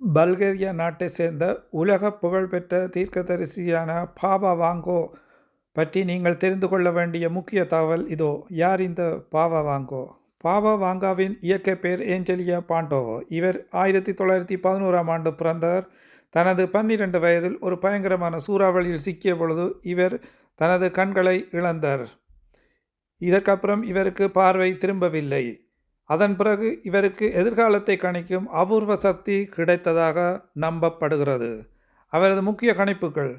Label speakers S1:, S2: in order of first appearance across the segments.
S1: Bulgaria நாட்டைச் சேர்ந்த உலக புகழ்பெற்ற தீர்க்கதரிசியான பாபா வாங்கோ பற்றி நீங்கள் தெரிந்து கொள்ள வேண்டிய முக்கிய தகவல் இதோ. யார் இந்த பாபா வாங்கோ? பாபா வாங்காவின் இயற்கை பெயர் ஏஞ்சலியா பாண்டோவோ இவர் ஆயிரத்தி தொள்ளாயிரத்தி பதினோராம் ஆண்டு பிறந்தவர் தனது பன்னிரண்டு வயதில் ஒரு பயங்கரமான சூறாவளியில் சிக்கிய பொழுது இவர் தனது கண்களை இழந்தார். இதற்கப்புறம் இவருக்கு பார்வை திரும்பவில்லை. அதன் பிறகு இவருக்கு எதிர்காலத்தை கணிக்கும் அபூர்வ சக்தி கிடைத்ததாக நம்பப்படுகிறது. அவரது முக்கிய கணிப்புகள்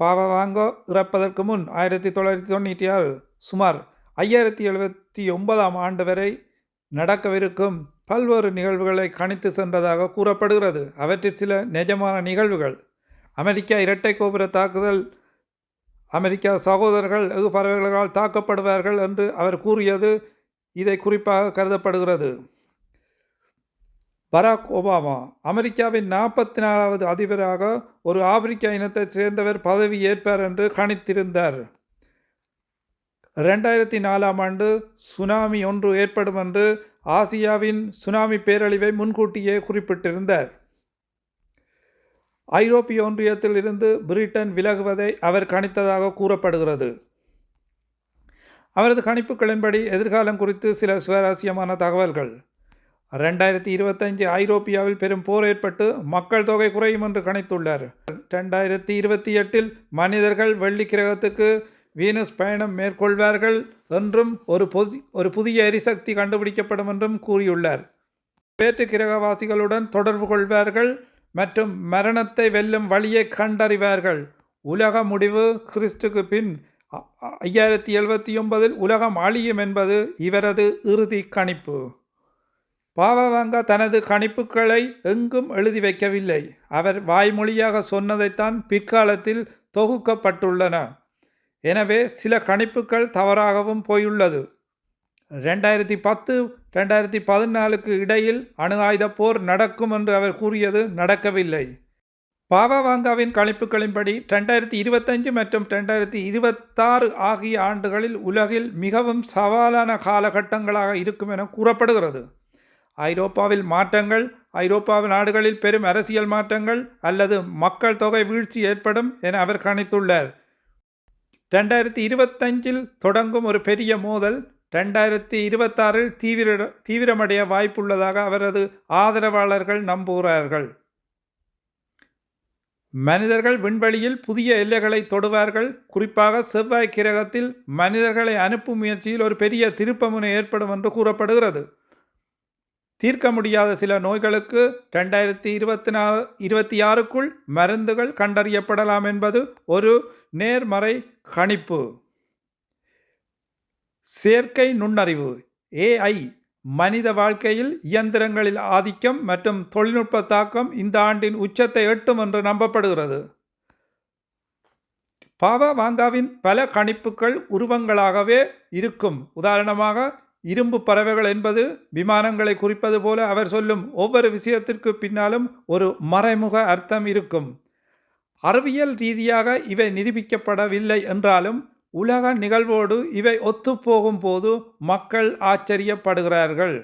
S1: பாவவாங்கோ இறப்பதற்கு முன் ஆயிரத்தி தொள்ளாயிரத்தி தொண்ணூற்றி ஆறு சுமார் ஐயாயிரத்தி எழுபத்தி ஒன்பதாம் ஆண்டு வரை நடக்கவிருக்கும் பல்வேறு நிகழ்வுகளை கணித்து சென்றதாக கூறப்படுகிறது. அவற்றில் சில நிஜமான நிகழ்வுகள். அமெரிக்கா இரட்டை கோபுர தாக்குதல் அமெரிக்கா சகோதரர்கள் வெகு பறவைகளால் தாக்கப்படுவார்கள் என்று அவர் கூறியது இதை குறிப்பாக கருதப்படுகிறது. பராக் ஒபாமா அமெரிக்காவின் நாற்பத்தி நாலாவது அதிபராக ஒரு ஆப்பிரிக்க இனத்தைச் சேர்ந்தவர் பதவி ஏற்பார் என்று கணித்திருந்தார். ரெண்டாயிரத்தி நாலாம் ஆண்டு சுனாமி ஒன்று ஏற்படும் என்று ஆசியாவின் சுனாமி பேரழிவை முன்கூட்டியே குறிப்பிட்டிருந்தார். ஐரோப்பிய ஒன்றியத்தில் இருந்து பிரிட்டன் விலகுவதை அவர் கணித்ததாக கூறப்படுகிறது. அவரது கணிப்புகளின்படி எதிர்காலம் குறித்து சில சுவாரஸ்யமான தகவல்கள். ரெண்டாயிரத்தி இருபத்தஞ்சு ஐரோப்பியாவில் பெரும் போர் ஏற்பட்டு மக்கள் தொகை குறையும் என்று கணித்துள்ளார். ரெண்டாயிரத்தி இருபத்தி எட்டில் மனிதர்கள் வெள்ளி கிரகத்துக்கு வீனஸ் பயணம் மேற்கொள்வார்கள் என்றும் ஒரு பொதி ஒரு புதிய எரிசக்தி கண்டுபிடிக்கப்படும் என்றும் கூறியுள்ளார். வேற்று கிரகவாசிகளுடன் தொடர்பு கொள்வார்கள் மற்றும் மரணத்தை வெல்லும் வழியை கண்டறிவார்கள். உலக முடிவு கிறிஸ்துக்கு பின் ஐயாயிரத்தி எழுபத்தி ஒன்பதில் உலகம் அழியும் என்பது இவரது இறுதி கணிப்பு. பாவவாங்கா தனது கணிப்புகளை எங்கும் எழுதி வைக்கவில்லை. அவர் வாய்மொழியாக சொன்னதைத்தான் பிற்காலத்தில் தொகுக்கப்பட்டுள்ளன. எனவே சில கணிப்புகள் தவறாகவும் போயுள்ளது. ரெண்டாயிரத்தி பத்து ரெண்டாயிரத்தி பதினாலுக்கு இடையில் அணு ஆயுத போர் நடக்கும் என்று அவர் கூறியது நடக்கவில்லை. பாவாவாங்காவின் கணிப்புகளின்படி ரெண்டாயிரத்தி இருபத்தஞ்சு மற்றும் ரெண்டாயிரத்தி இருபத்தாறு ஆகிய ஆண்டுகளில் உலகில் மிகவும் சவாலான காலகட்டங்களாக இருக்கும் என கூறப்படுகிறது. ஐரோப்பாவில் மாற்றங்கள் ஐரோப்பாவு நாடுகளில் பெரும் அரசியல் மாற்றங்கள் அல்லது மக்கள் தொகை வீழ்ச்சி ஏற்படும் என அவர் கணித்துள்ளார். ரெண்டாயிரத்தி இருபத்தஞ்சில் தொடங்கும் ஒரு பெரிய மோதல் ரெண்டாயிரத்தி இருபத்தாறில் தீவிர தீவிரமடைய வாய்ப்புள்ளதாக அவரது ஆதரவாளர்கள் நம்புகிறார்கள். மனிதர்கள் விண்வெளியில் புதிய எல்லைகளை தொடுவார்கள். குறிப்பாக செவ்வாய் கிரகத்தில் மனிதர்களை அனுப்பும் முயற்சியில் ஒரு பெரிய திருப்பமுனை ஏற்படும் என்று கூறப்படுகிறது. தீர்க்க முடியாத சில நோய்களுக்கு ரெண்டாயிரத்தி இருபத்தி நாலு இருபத்தி ஆறுக்குள் மருந்துகள் கண்டறியப்படலாம் என்பது ஒரு நேர்மறை கணிப்பு. செயற்கை நுண்ணறிவு ஏஐ மனித வாழ்க்கையில் இயந்திரங்களில் ஆதிக்கம் மற்றும் தொழில்நுட்ப தாக்கம் இந்த ஆண்டின் உச்சத்தை எட்டும் என்று நம்பப்படுகிறது. பாவா வாங்காவின் பல கணிப்புகள் உருவங்களாகவே இருக்கும். உதாரணமாக இரும்பு பறவைகள் என்பது விமானங்களை குறிப்பது போல அவர் சொல்லும் ஒவ்வொரு விஷயத்திற்கு பின்னாலும் ஒரு மறைமுக அர்த்தம் இருக்கும். அறிவியல் ரீதியாக இவை நிரூபிக்கப்படவில்லை என்றாலும் உலக நிகழ்வோடு இவை ஒத்துப்போகும் போது மக்கள் ஆச்சரியப்படுகிறார்கள்.